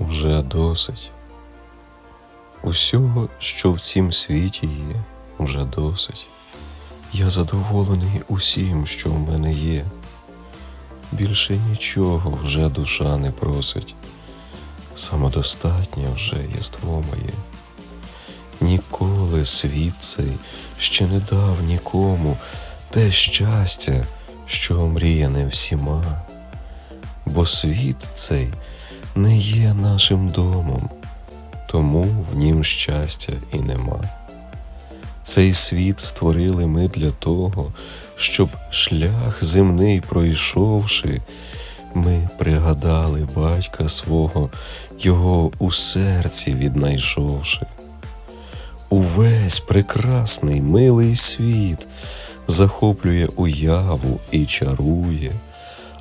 вже досить. Усього, що в цім світі є, вже досить. Я задоволений усім, що в мене є. Більше нічого вже душа не просить. Самодостатнє вже єство моє. Ніколи світ цей ще не дав нікому те щастя, що омріяне всіма. Бо світ цей не є нашим домом, тому в нім щастя і нема. Цей світ створили ми для того, щоб шлях земний пройшовши, ми пригадали батька свого, його у серці віднайшовши. Увесь прекрасний милий світ захоплює уяву і чарує,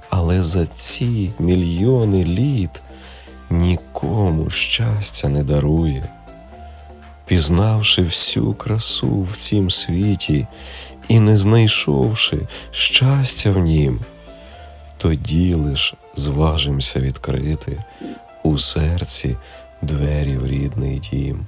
але за ці мільйони літ нікому щастя не дарує. Пізнавши всю красу в цім світі і не знайшовши щастя в нім, тоді лиш зважимося відкрити у серці двері в рідний дім.